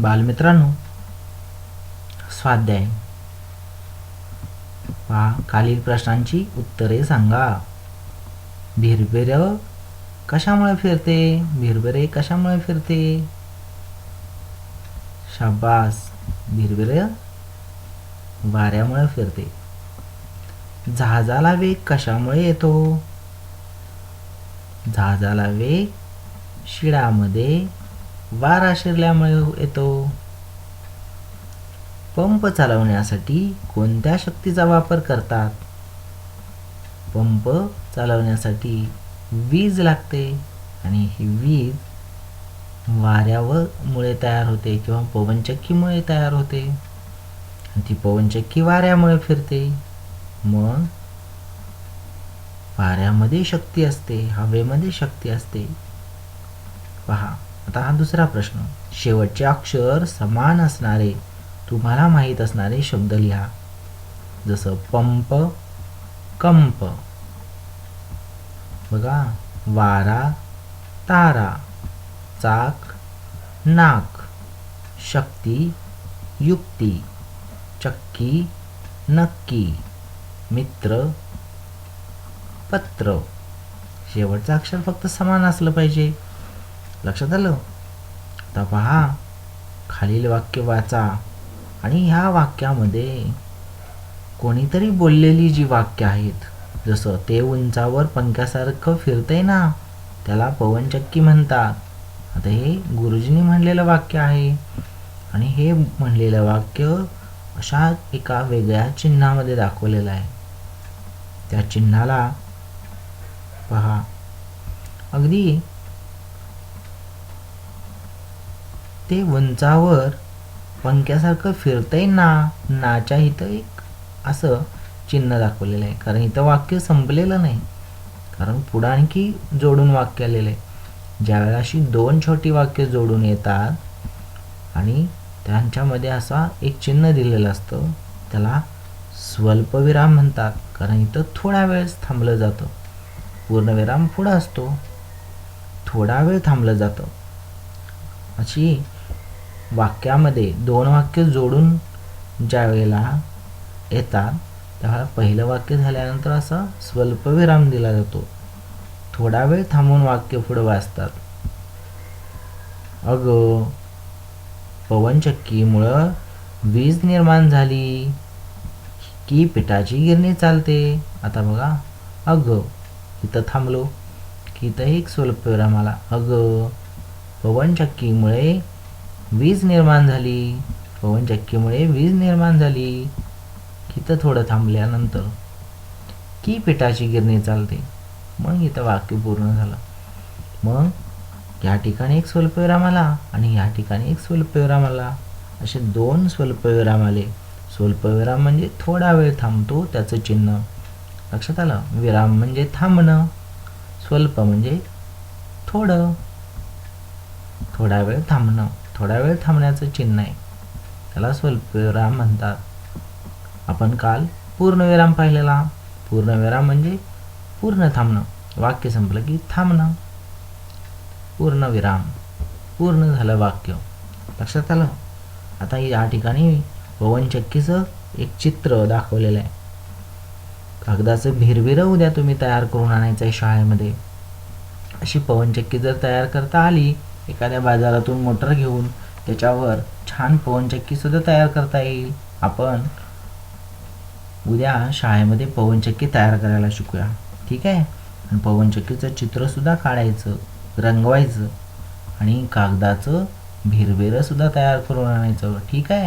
बालमित्रांनो स्वाध्याय. पहा खालील प्रश्नांची उत्तरे सांगा. भिरभिर कशामुळे फिरते? भिरभिरे कशामुळे फिरते? शाबास. भिरभिर वाऱ्यामुळे फिरते. जहाजाला वेग कशामुळे येतो? जहाजाला वेग शिडामध्ये वारा शिरल्यामुळे येतो. पंप चालवण्यासाठी कोणत्या शक्तीचा वापर करतात? पंप चालवण्यासाठी वीज लागते आणि ही वीज वाऱ्यावर मुळे तयार होते किंवा पवनचक्कीमुळे तयार होते. आणि ती पवनचक्की वाऱ्यामुळे फिरते. मग वाऱ्यामध्ये शक्ती असते हवेमध्ये शक्ती असते. पहा आता हा दुसरा प्रश्न. शेवटचे अक्षर समान असणारे तुम्हाला माहीत असणारे शब्द लिहा. जसं पंप कंप. बघा वारा तारा चाक नाक. शक्ती युक्ती. चक्की नक्की. मित्र पत्र. शेवटचं अक्षर फक्त समान असलं पाहिजे. लक्षात आलं? आता पहा. खालील वाक्य वाचा. आणि ह्या वाक्यामध्ये कोणीतरी बोललेली जी वाक्य आहेत जसं ते उंचावर पंख्यासारखं फिरतंय ना त्याला पवनचक्की म्हणतात. आता हे गुरुजींनी म्हणलेलं वाक्य आहे. आणि हे म्हणलेलं वाक्य अशा एका वेगळ्या चिन्हामध्ये दाखवलेलं आहे. त्या चिन्हाला पहा. अगदी ते वंचावर पंख्यासारखं फिरतंय ना नाच्या इथं एक असं चिन्ह दाखवलेलं आहे. कारण इथं वाक्य संपलेलं नाही. कारण पुढं आणखी जोडून वाक्य आलेलं आहे. ज्यावेळेला अशी दोन छोटी वाक्य जोडून येतात आणि त्यांच्यामध्ये असा एक चिन्ह दिलेलं असतं त्याला स्वल्पविराम म्हणतात. कारण इथं थोडा वेळच थांबलं जातं. पूर्णविराम पुढं असतो. थोडा वेळ थांबलं जातं. अशी वाक्यामध्ये दोन वाक्य जोडून ज्या वेळेला येतात त्यावेळेला पहिलं वाक्य झाल्यानंतर असा स्वल्पविराम दिला जातो. थोडा वेळ थांबून वाक्य पुढं वाचतात. अगं पवनचक्कीमुळं वीज निर्माण झाली. की पिठाची गिरणी चालते. आता बघा. अगं इथं थांबलो. की इथं एक स्वल्पविराम आला. अगं पवनचक्कीमुळे वीज निर्माण झाली. पवनचक्कीमुळे वीज निर्माण झाली. इथं थोडं थांबल्यानंतर की पिठाची गिरणी चालते. मग इथं वाक्य पूर्ण झालं. मग या ठिकाणी एक स्वल्पविराम आला आणि या ठिकाणी एक स्वल्पविराम आला. असे दोन स्वल्पविराम आले. स्वल्पविराम म्हणजे थोडा वेळ थांबतो त्याचं चिन्ह. लक्षात आलं? विराम म्हणजे थांबणं. स्वल्प म्हणजे थोडं. थोडा वेळ थांबणं. थोडा वेळ थांबण्याचं चिन्ह आहे. त्याला स्वल्पविराम म्हणतात. आपण काल पूर्णविराम पाहिलेला. पूर्णविराम म्हणजे पूर्ण थांबणं. वाक्य संपलं की थांबणं. पूर्णविराम. पूर्ण झालं वाक्य. लक्षात आलं? आता या ठिकाणी पवनचक्कीचं एक चित्र दाखवलेलं आहे. कागदाचं भिरभिरं उद्या तुम्ही तयार करून आणायचं आहे शाळेमध्ये. अशी पवनचक्की जर तयार करता आली एखाद्या बाजारातून मोटर घेऊन त्याच्यावर छान पवनचक्कीसुद्धा तयार करता येईल. आपण उद्या शाळेमध्ये पवनचक्की तयार करायला शिकूया. ठीक आहे? आणि पवनचक्कीचं चित्रसुद्धा काढायचं रंगवायचं आणि कागदाचं भिरभिरंसुद्धा तयार करून आणायचं. ठीक आहे?